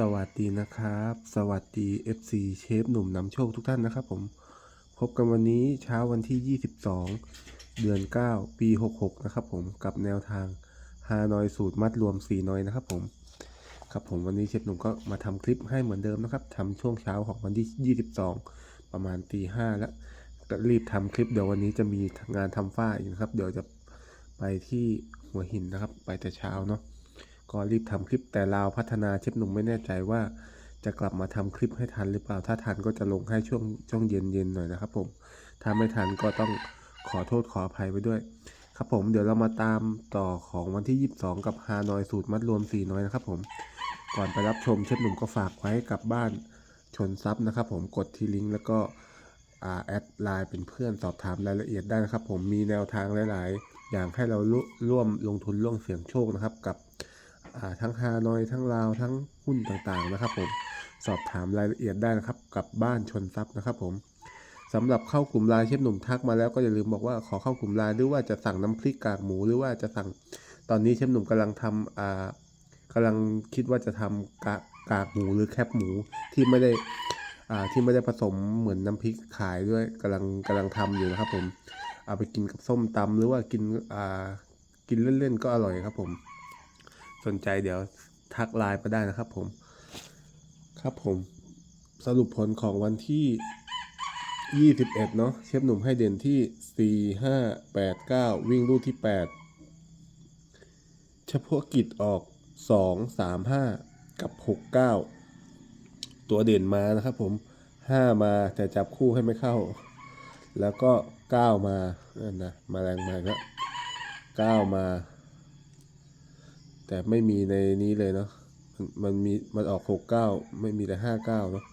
สวัสดีนะครับ สวัสดี FC เชฟหนุ่มนำโชคทุกท่านนะครับผม พบกันวันนี้เช้าวันที่ 22 เดือน 9 ปี 66 นะครับผมกับแนวทางฮานอยสูตรมัดรวม 4นอยนะครับผมครับผมวันนี้เชฟหนุ่มก็มาทำคลิปให้เหมือนเดิมนะครับทำช่วงเช้าของวันที่ 22 ประมาณตีห้าแล้วก็รีบทำคลิปเดี๋ยววันนี้จะมีงานทำฝ้าอีกนะครับ เดี๋ยวจะไปที่หัวหินนะครับ ไปแต่เช้าเนาะ ก็รีบทำคลิปแต่ลาวพัฒนาเชฟหนุ่มไม่แน่ใจว่า จะกลับมาทำคลิปให้ทันหรือเปล่า ถ้าทันก็จะลงให้ช่วงช่วงเย็นเย็นๆหน่อยนะครับ ผม ถ้าไม่ทันก็ต้องขอโทษขออภัยไปด้วย ครับผมเดี๋ยวเรามาตามต่อของวันที่ 22 กับฮานอยสูตรมัดรวม4น้อยนะครับ ผม ก่อนไปรับชมเชฟหนุ่มก็ฝากไว้กับบ้านชนซับนะครับผมกดที่ลิงก์แล้วก็อ่าแอดไลน์เป็นเพื่อนสอบถามรายละเอียดได้นะครับ ผมมีแนวทางหลาย ๆ อย่างให้เราร่วมลงทุนร่วมเสี่ยงโชคนะครับ กับ ทั้งฮานอยทั้งลาวทั้งหุ้นต่างๆนะครับผมสอบถามรายละเอียดได้นะครับกับบ้านชนทรัพย์นะครับผมสำหรับเข้ากลุ่มไลน์เชฟหนุ่มทักมาแล้วก็อย่าลืมบอกว่าขอเข้ากลุ่มไลน์หรือว่าจะสั่งน้ำพริกกากหมูหรือว่าจะสั่งตอนนี้เชฟหนุ่มกำลังทำอ่ากำลังคิดว่าจะทำกากกากหมูหรือแคบหมูที่ไม่ได้อ่าที่ไม่ได้ผสมเหมือนน้ำพริกขายด้วยกำลังกำลังทำอยู่นะครับผมเอาไปกินกับส้มตำหรือว่ากินอ่ากินเล่นๆก็อร่อยครับผม สนใจเดี๋ยวทักไลน์มาได้นะครับผม ครับผมสรุปผลของวันที่ 21 เนาะเชฟหนุ่มให้เด่นที่ 4 5 8 9 วิ่งลูกที่ 8 เฉพาะกิจออก 2 3 5 กับ 6 9 ตัวเด่นมานะครับผม 5 มาแต่จับคู่ให้ไม่เข้า แล้วก็ 9 มานั่นนะมาแรงมาก็9มา แต่ไม่มีในนี้เลยเนาะมันมันมีมันออกหกเก้าไม่มีแต่ห้าเก้าเนาะ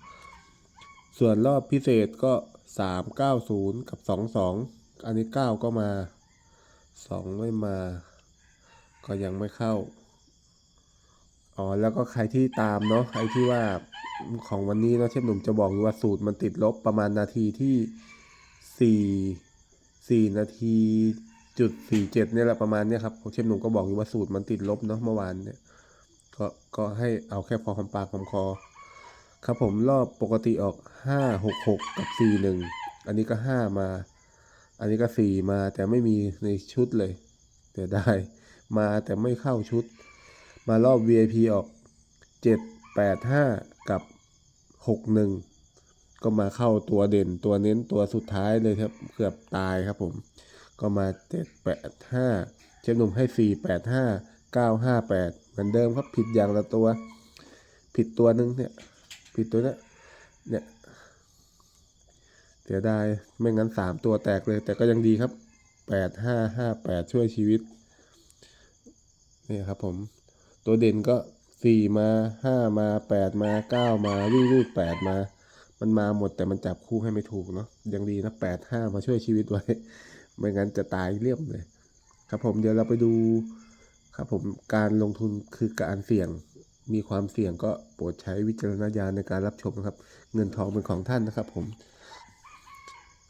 ส่วนรอบพิเศษก็สามเก้าศูนย์กับสองสองอันนี้เก้าก็มาสองไม่มา ก็ยังไม่เข้าอ๋อแล้วก็ใครที่ตามเนาะใครที่ว่าของวันนี้เนาะเชฟหนุ่มจะบอกอยู่ว่าสูตรมันติดลบประมาณนาทีที่สี่สี่นาที จุดสี่เจ็ดเนี่ยแหละประมาณเนี้ยครับเชฟหนุ่มก็บอกอยู่ว่าสูตรมันติดลบเนาะเมื่อวานเนี่ย ก็ก็ให้เอาแค่พอคำปากคำคอ ครับผมรอบปกติออกห้าหกหกกับสี่หนึ่งอันนี้ก็ห้ามา อันนี้ก็สี่มาแต่ไม่มีในชุดเลยแต่ได้มาแต่ไม่เข้าชุด มารอบ VIP ออกเจ็ดแปดห้ากับหกหนึ่งก็มาเข้าตัวเด่นตัวเน้นตัวสุดท้ายเลยครับเกือบตายครับผม ก็มาเจ็ดแปดห้าเชฟหนุ่มให้สี่แปดห้าเก้าห้าแปดเหมือนเดิมครับผิดอย่างละตัว ผิดตัวหนึ่งเนี่ย ผิดตัวเนี้ยเนี่ยเสียดายไม่งั้นสามตัวแตกเลย แต่ก็ยังดีครับแปดห้าห้าแปดช่วยชีวิตนี่ครับผม ตัวเด่นก็สี่มาห้ามาแปดมาเก้ามาวิ่งรูดแปดมา มันมาหมดแต่มันจับคู่ให้ไม่ถูกเนาะยังดีนะแปดห้ามาช่วยชีวิตไว้ ไม่งั้นจะตายเรียบเลย ครับผมเดี๋ยวเราไปดูครับผมการลงทุนคือการเสี่ยงมีความเสี่ยงก็โปรดใช้วิจารณญาณในการรับชมนะครับ เงินทองเป็นของท่านนะครับ ผม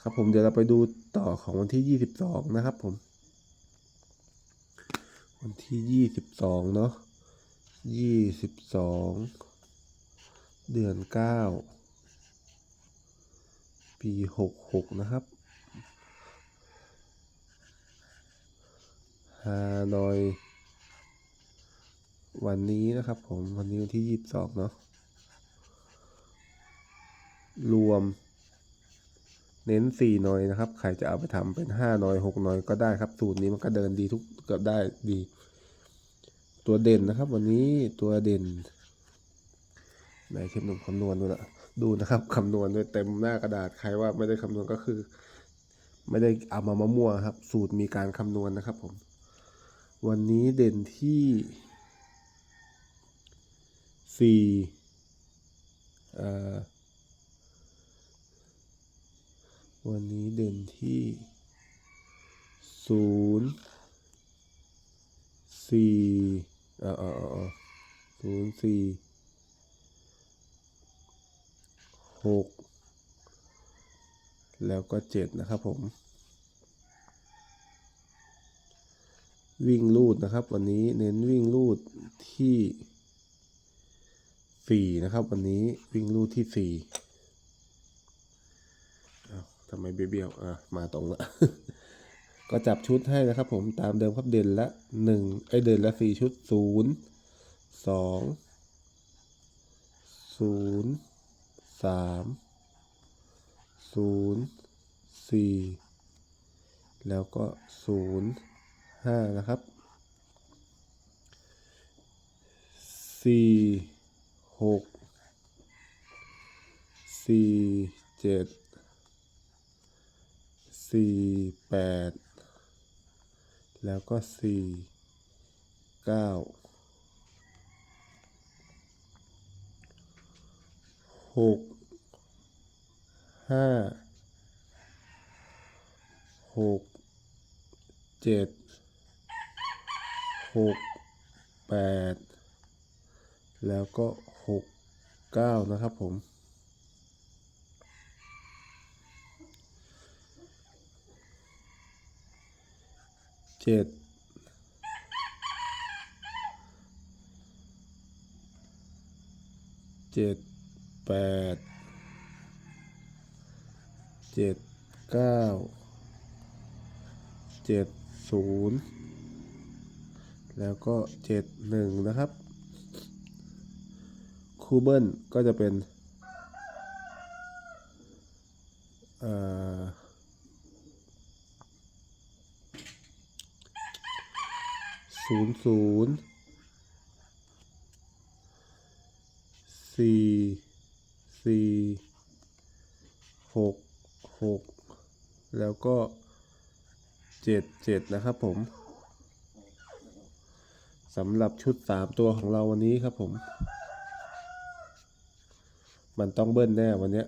ครับผมเดี๋ยวเราไปดูต่อของวันที่ 22 นะครับ ผม วันที่ 22 เนาะ22 เดือน 9 ปี 66 นะครับ ฮานอย วันนี้นะครับผม วันนี้วันที่ยี่สิบสองเนาะรวม เน้นสี่หน่อยนะครับ ใครจะเอาไปทำเป็นห้าหน่อยหกหน่อยก็ได้ครับ สูตรนี้มันก็เดินดีทุกเกือบได้ดี ตัวเด่นนะครับ วันนี้ตัวเด่นไหนเชฟหนุ่มคำนวณดูนะดูนะครับคำนวณด้วยเต็มหน้ากระดาษใครว่าไม่ได้คำนวณก็คือ ไม่ได้เอามามะมั่วครับ สูตรมีการคำนวณนะครับผม วันนี้เด่นที่สี่วันนี้เด่นที่ศูนย์สี่ออเออเออศูนย์สี่หกแล้วก็เจ็ดนะครับผม วิ่งลูดนะครับ วันนี้เน้นวิ่งลูดที่สี่นะครับ วันนี้วิ่งลู่ที่สี่อ้าวทำไมเบี้ยวๆอะมาตรงละ ก็จับชุดให้นะครับ ผมตามเดิมครับเด่นละหนึ่งไอเด่นละสี่ชุดศูนย์สองศูนย์สามศูนย์สี่แล้วก็ศูนย์ ห้านะครับสี่หกสี่เจ็ดสี่แปดแล้วก็สี่เก้าหกห้าหกเจ็ด หกแปดแล้วก็หกเก้านะครับผม เจ็ดเจ็ดแปดเจ็ดเก้าเจ็ดศูนย์ แล้วก็เจ็ดหนึ่งนะครับ คูเบิลก็จะเป็นศูนย์ศูนย์สี่สี่หกหกแล้วก็เจ็ดเจ็ดนะครับผม สำหรับชุดสามตัวของเราวันนี้ครับผม มันต้องเบิ้ลแน่วันนี้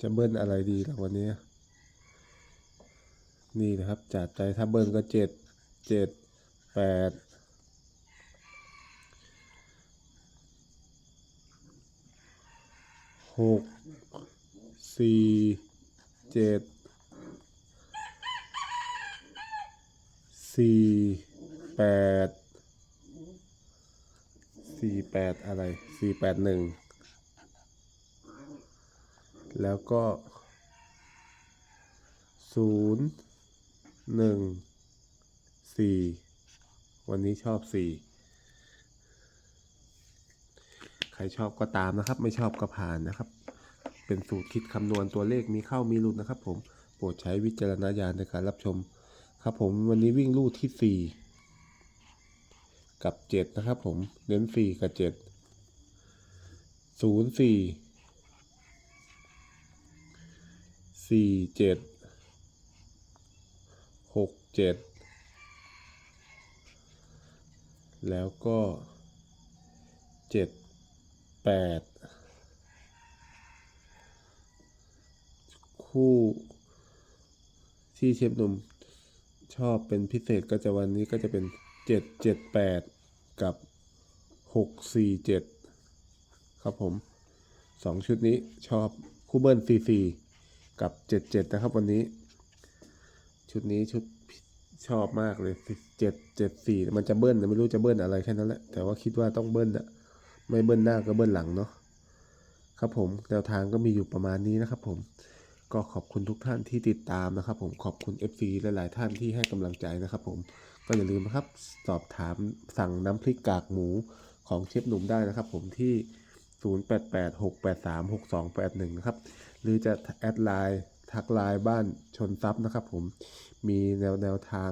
จะเบิ้ลอะไรดีล่ะวันนี้ นี่นะครับจัดใจถ้าเบิ้ลก็เจ็ดเจ็ดแปดหกสี่เจ็ดสี่ แปดสี่แปดอะไรสี่แปดหนึ่งแล้วก็ศูนย์หนึ่งสี่วันนี้ชอบสี่ใครชอบก็ตามนะครับ ไม่ชอบก็ผ่านนะครับ เป็นสูตรคิดคำนวณตัวเลขมีเข้ามีหลุดนะครับผม โปรดใช้วิจารณญาณในการรับชม ครับผมวันนี้วิ่งลู่ที่สี่ กับเจ็ดนะครับผมเน้นสี่กับเจ็ดศูนย์สี่สี่เจ็ดหกเจ็ดแล้วก็เจ็ดแปดคู่ที่เชฟหนุ่มชอบเป็นพิเศษก็จะวันนี้ก็จะเป็น เจ็ดเจ็ดแปดกับหกสี่เจ็ดครับผมสองชุดนี้ชอบคู่เบิ้ลซีซีกับเจ็ดเจ็ดนะครับวันนี้ ชุดนี้ชุดชอบมากเลยเจ็ดเจ็ดสี่มันจะเบิ้ลแต่ไม่รู้จะเบิ้ลอะไรแค่นั้นแหละ แต่ว่าคิดว่าต้องเบิ้ลอะไม่เบิ้ลหน้าก็เบิ้ลหลังเนาะครับผมแนวทางก็มีอยู่ประมาณนี้นะครับผมก็ขอบคุณทุกท่านที่ติดตามนะครับผมขอบคุณ FC หลายๆท่านที่ให้กำลังใจนะครับผม ก็อย่าลืมนะครับสอบถามสั่งน้ำพริกกากหมูของเชฟหนุ่มได้นะครับ ผมที่ 0886836281 นะครับ หรือจะแอดไลน์ทักไลน์บ้านชนทรัพย์นะครับ ผมมีแนวแนวทาง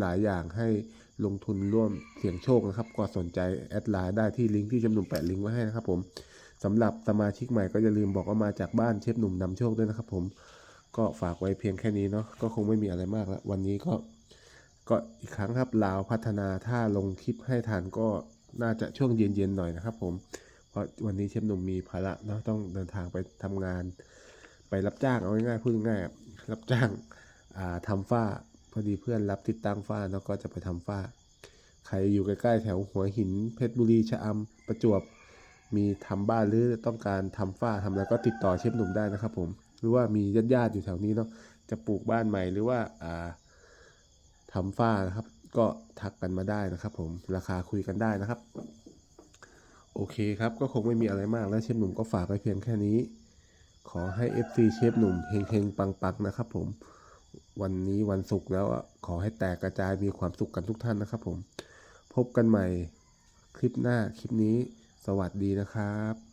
หลาย ๆ อย่างให้ลงทุนร่วมเสี่ยงโชคนะครับก็สนใจแอดไลน์ได้ที่ลิงก์ที่เชฟหนุ่มแปะลิงก์ไว้ให้นะครับ ผมสำหรับสมาชิกใหม่ก็อย่าลืมบอกว่ามาจากบ้านเชฟหนุ่มนำโชคด้วยนะครับ ผมก็ฝากไว้เพียงแค่นี้เนาะก็คงไม่มีอะไรมากแล้ววันนี้ก็ ก็อีกครั้งครับลาวพัฒนาถ้าลงคลิปให้ทันก็น่าจะช่วงเย็นๆหน่อยนะครับผม เพราะวันนี้เชฟหนุ่มมีภาระเนาะต้องเดินทางไปทำงาน ไปรับจ้างเอาง่ายๆพูดง่ายๆรับจ้างาทำฝ้าพอดีเพื่อนรับติดตั้งฝ้าแล้วก็จะไปทำฝ้า ใครอยู่ใกล้ๆแถวหัวหิน เพชรบุรีชะอำประจวบมีทำบ้านหรือต้องการทำฝ้าทำอะไรก็ติดต่อเชฟหนุ่มได้นะครับผม หรือว่ามีญาติๆอยู่แถวนี้เนาะจะปลูกบ้านใหม่หรือว่าอ่า ทำฝ้านะครับ ก็ทักกันมาได้นะครับ ผมราคาคุยกันได้นะครับ โอเคครับก็คงไม่มีอะไรมากแล้วเชฟหนุ่มก็ฝากไว้เพียงแค่นี้ ขอให้ FC เชฟหนุ่มเฮงๆปังๆนะครับ ผมวันนี้วันศุกร์แล้วขอให้แตกกระจายมีความสุขกันทุกท่านนะครับ ผมพบกันใหม่คลิปหน้าคลิปนี้ สวัสดีนะครับ